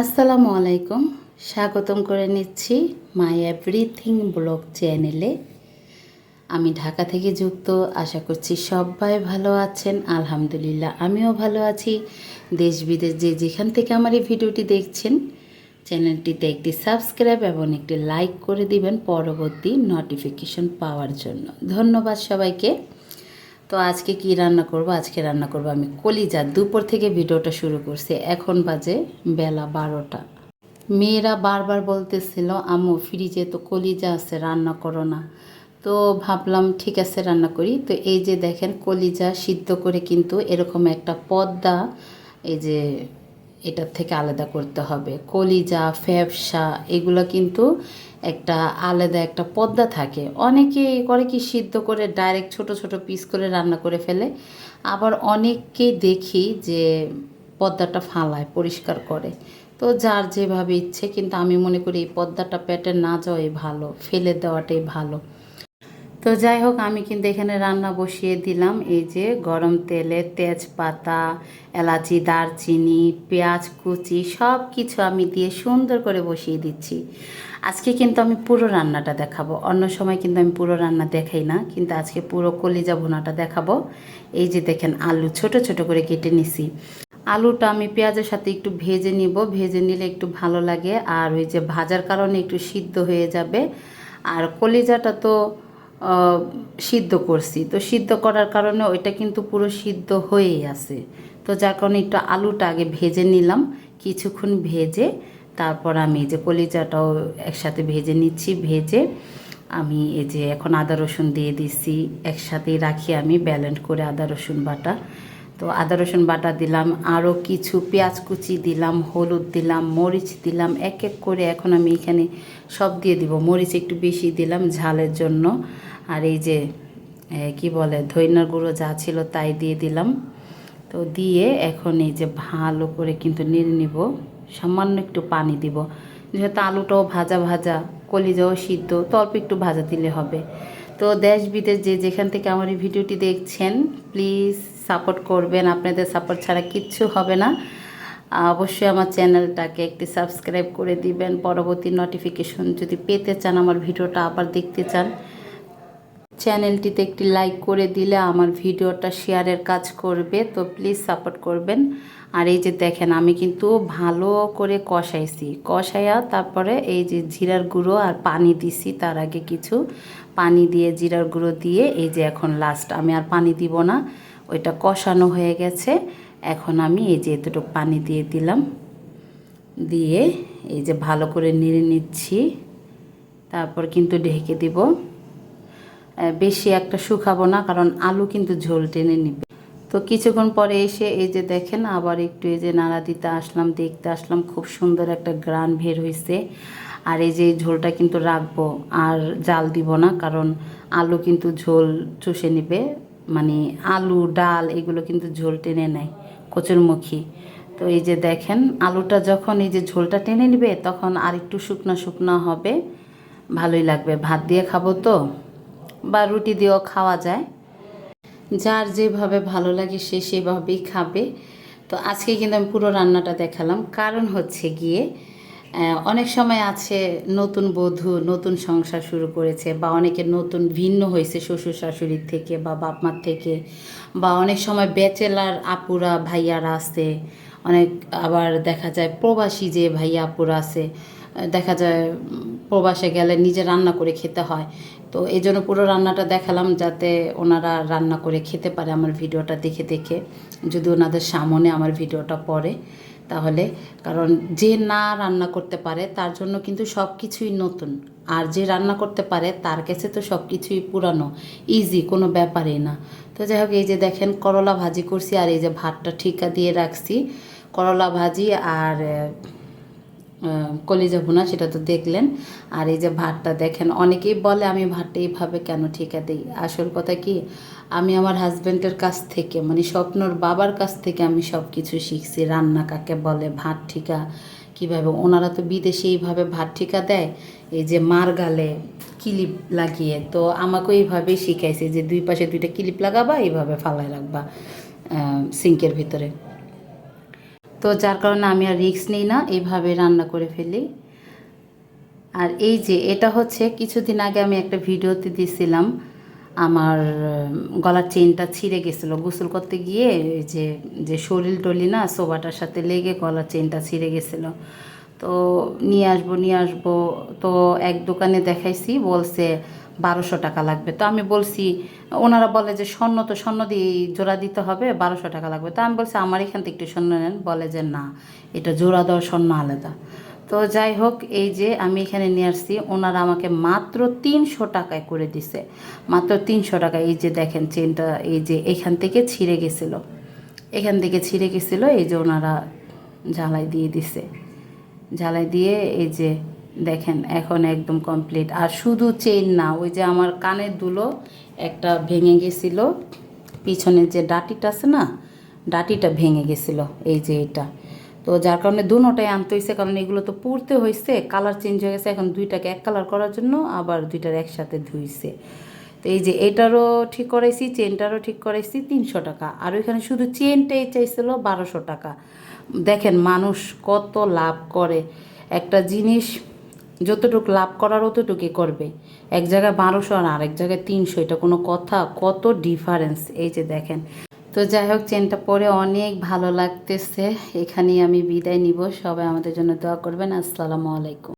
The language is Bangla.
আসসালামু আলাইকুম। স্বাগতম করে নিচ্ছি মাই এভরিথিং ব্লগ চ্যানেলে আমি ঢাকা থেকে যুক্ত, আশা করছি সবাই ভালো আছেন। আলহামদুলিল্লাহ, আমিও ভালো আছি। দেশ বিদেশ যে যেখান থেকে আমার এই ভিডিওটি দেখছেন, চ্যানেলটিতে একটি সাবস্ক্রাইব এবং একটি লাইক করে দিবেন পরবর্তী নোটিফিকেশন পাওয়ার জন্য। ধন্যবাদ সবাইকে। তো আজকে কি রান্না করব? আজকে রান্না করব আমি কলিজা। দুপুর থেকে ভিডিওটা শুরু করছি। এখন বাজে বেলা বারোটা। মেয়েরা বারবার বলতেছিল আমু ফ্রিজে তো কলিজা আছে, রান্না করো না। তো ভাবলাম, ঠিক আছে, রান্না করি। তো এই যে দেখেন, কলিজা সিদ্ধ করে কিন্তু এরকম একটা পদ্মা এই যে এটার থেকে আলাদা করতে হবে। কলিজা ফ্যাপসা এগুলো কিন্তু একটা আলাদা একটা পদ্মা থাকে। অনেকে করে কি সিদ্ধ করে ডাইরেক্ট ছোট ছোট পিস করে রান্না করে ফেলে। আবার অনেককে দেখি যে পদ্মাটা ফালায়, পরিষ্কার করে। তো যার যেভাবে ইচ্ছে, কিন্তু আমি মনে করি এই পদ্মাটা পেটে না যাওয়াই ভালো, ফেলে দেওয়াটাই ভালো। তো যাই হোক, আমি কিন্তু এখানে রান্না বসিয়ে দিলাম। এই যে গরম তেলে তেজপাতা, এলাচি, দারচিনি, পেঁয়াজ, কুচি সব কিছু আমি দিয়ে সুন্দর করে বসিয়ে দিচ্ছি। আজকে কিন্তু আমি পুরো রান্নাটা দেখাবো। অন্য সময় কিন্তু আমি পুরো রান্না দেখাই না, কিন্তু আজকে পুরো কলিজা ভুনাটা দেখাবো। এই যে দেখেন, আলু ছোট ছোট করে কেটে নিছি। আলুটা আমি পেঁয়াজের সাথে একটু ভেজে নিব। ভেজে নিলে একটু ভালো লাগে। আর ওই যে ভাজার কারণে একটু সিদ্ধ হয়ে যাবে। আর কলিজাটা তো সিদ্ধ করছি। তো সিদ্ধ করার কারণে ওইটা কিন্তু পুরো সিদ্ধ হয়েই আছে। তো যার কারণে একটু আলুটা আগে ভেজে নিলাম। কিছুক্ষণ ভেজে তারপর আমি এই যে কলিজাটাও একসাথে ভেজে নিচ্ছি। ভেজে আমি এই যে এখন আদা রসুন দিয়ে দিচ্ছি একসাথেই রাখি আমি ব্যালেন্ড করে আদা রসুন বাটা। তো আদা, রসুন বাটা দিলাম আরও কিছু পেঁয়াজ কুচি দিলাম, হলুদ দিলাম, মরিচ দিলাম, এক এক করে এখন আমি এখানে সব দিয়ে দিব। মরিচ একটু বেশি দিলাম ঝালের জন্য। আর এই যে কি বলে ধইনার গুঁড়ো যা ছিল তাই দিয়ে দিলাম। তো দিয়ে এখন এই যে ভালো করে কিন্তু নেড়ে নিব। সামান্য একটু পানি দিব। যেহেতু আলুটাও ভাজা ভাজা, কলিজাও সিদ্ধ, তো অল্প একটু ভাজা দিলে হবে। তো দেশ বিদেশ যে যেখান থেকে আমার এই ভিডিওটি দেখছেন, প্লিজ সাপোর্ট করবেন, আপনাদের সাপোর্ট ছাড়া কিচ্ছু হবে না। অবশ্যই আমার চ্যানেলটাকে একটি সাবস্ক্রাইব করে দিবেন, পরবর্তী নোটিফিকেশন যদি পেতে চান, আমার ভিডিওটা আবার দেখতে চান। চ্যানেলটিতে একটি লাইক করে দিলে আমার ভিডিওটা শেয়ারের কাজ করবে, তো প্লিজ সাপোর্ট করবেন। আর এই যে দেখেন, আমি কিন্তু ভালো করে কষাইছি। কষাইয়া তারপরে এই যে জিরার গুঁড়ো আর পানি দিছি, তার আগে কিছু পানি দিয়ে, জিরার গুঁড়ো দিয়ে, এই যে এখন লাস্ট আমি আর পানি দিব না। ওইটা কষানো হয়ে গেছে। এখন আমি এই যে এতটুকু পানি দিয়ে দিলাম। দিয়ে এই যে ভালো করে নেড়ে নিচ্ছি। তারপর কিন্তু ঢেকে দিব। বেশি একটা শুকাবো না, কারণ আলু কিন্তু ঝোল টেনে নিবে। তো কিছুক্ষণ পরে এসে এই যে দেখেন, আবার একটু এই যে নাড়া দিতে আসলাম, দেখতে আসলাম, খুব সুন্দর একটা গ্রান বের হয়েছে আর এই যে ঝোলটা কিন্তু রাখব, আর জাল দিব না, কারণ আলু কিন্তু ঝোল চষে নিবে। মানে আলু, ডাল এগুলো কিন্তু ঝোল টেনে নেয় কচুরমুখী। তো এই যে দেখেন, আলুটা যখন এই যে ঝোলটা টেনে নিবে, তখন আর একটু শুকনা শুকনা হবে, ভালোই লাগবে। ভাত দিয়ে খাব তো, বা রুটি দিয়েও খাওয়া যায়। যার যেভাবে ভালো লাগে সে সেভাবেই খাবে। তো আজকে কিন্তু আমি পুরো রান্নাটা দেখালাম। কারণ হচ্ছে গিয়ে অনেক সময় আছে নতুন বধূ, নতুন সংসার শুরু করেছে বা অনেকে নতুন ভিন্ন হয়েছে শ্বশুর শাশুড়ির থেকে বা বাপ মার থেকে বা অনেক সময় ব্যাচেলার আপুরা, ভাইয়ারা আসে অনেক আবার দেখা যায় প্রবাসী যে ভাইয়া, আপুরা আছে, দেখা যায় প্রবাসে গেলে নিজে রান্না করে খেতে হয়। তো এই জন্য পুরো রান্নাটা দেখালাম যাতে ওনারা রান্না করে খেতে পারে আমার ভিডিওটা দেখে দেখে। যদি ওনাদের সামনে আমার ভিডিওটা পড়ে, তাহলে কারণ যে না রান্না করতে পারে, তার জন্য কিন্তু সব কিছুই নতুন। আর যে রান্না করতে পারে, তার কাছে তো সব কিছুই পুরানো ইজি কোনো ব্যাপারই না। তো যাই হোক, এই যে দেখেন করলা ভাজি করছি, আর এই যে ভাতটা ঠিকা দিয়ে রাখছি। করলা ভাজি আর কলিজা ভুনা, সেটা তো দেখলেন। আর এই যে ভাতটা দেখেন, অনেকেই বলে আমি ভাতটা এইভাবে কেন ঠিকা দিই? আসল কথা কি, আমি আমার হাজব্যান্ডের কাছ থেকে মানে স্বপ্নর বাবার কাছ থেকে আমি সব কিছু শিখছি। রান্না কাকে বলে, ভাত ঠিকা, কীভাবে? ওনারা তো বিদেশে এইভাবে ভাত ঠিকা দেয়, এই যে মার গালে কিলিপ লাগিয়ে। তো আমাকেও এইভাবেই শিখাইছে যে দুই পাশে দুইটা ক্লিপ লাগাবা, এইভাবে ফালায় রাখবা সিঙ্কের ভিতরে। তো যার কারণে আমি আর রিস্ক নিই না এইভাবে রান্না করে ফেলি। আর এই যে, এটা হচ্ছে কিছুদিন আগে আমি একটা ভিডিওতে দিয়েছিলাম আমার গলার চেনটা ছিঁড়ে গেছিল। গোসল করতে গিয়ে যে যে শরীর টলি না সোবাটার সাথে লেগে গলার চেনটা ছিঁড়ে গেছিল। তো নিয়ে আসব নিয়ে আসব, তো এক দোকানে দেখাইছি, বলছে বারোশো টাকা লাগবে। তো আমি বলছি, ওনারা বলে যে স্বর্ণ তো স্বর্ণ দিয়ে জোড়া দিতে হবে, বারোশো টাকা লাগবে। তো আমি বলছি, আমার এখান থেকে একটু স্বর্ণ নেন। বলে যে, না, এটা জোড়া দেওয়া স্বর্ণ আলাদা। তো যাই হোক, এই যে আমি এখানে নিয়ে আসছি, ওনারা আমাকে মাত্র তিনশো টাকায় করে দিছে। মাত্র তিনশো টাকা, এই যে দেখেন চেনটা, এই যে এখান থেকে ছিঁড়ে গেছিল। এখান থেকে ছিঁড়ে গেছিল, এই যে ওনারা জ্বালাই দিয়ে দিছে। জ্বালাই দিয়ে এই যে দেখেন, এখন একদম কমপ্লিট আর শুধু চেইন না, ওই যে আমার কানের দুলো একটা ভেঙে গেছিল। পিছনের যে ডাটিটা আছে না, ডাটিটা ভেঙে গেছিল, এই যে এটা। তো যার কারণে দুটাই আনতে হয়েছে কারণ এগুলো তো পড়তে হয়েছে কালার চেঞ্জ হয়ে গেছে, এখন দুইটাকে এক কালার করার জন্য আবার দুইটার একসাথে ধুইছে। তো এই যে এটারও ঠিক করাইছি চেনটারও ঠিক করাইছি, তিনশো টাকা। আর ওইখানে শুধু চেনটাই চাইছিল বারোশো টাকা। দেখেন মানুষ কত লাভ করে। একটা জিনিস যতটুকু লাভ করার অতটুকুই করবে। এক জায়গায় বারোশো আর এক জায়গায় তিনশো, এটা কোনো কথা। কত ডিফারেন্স এই যে দেখেন। তো যাই হোক, চেনটা পরে অনেক ভালো লাগতেছে। এখানেই আমি বিদায় নিব। সবাই আমাদের জন্য দোয়া করবেন। আসসালামু আলাইকুম।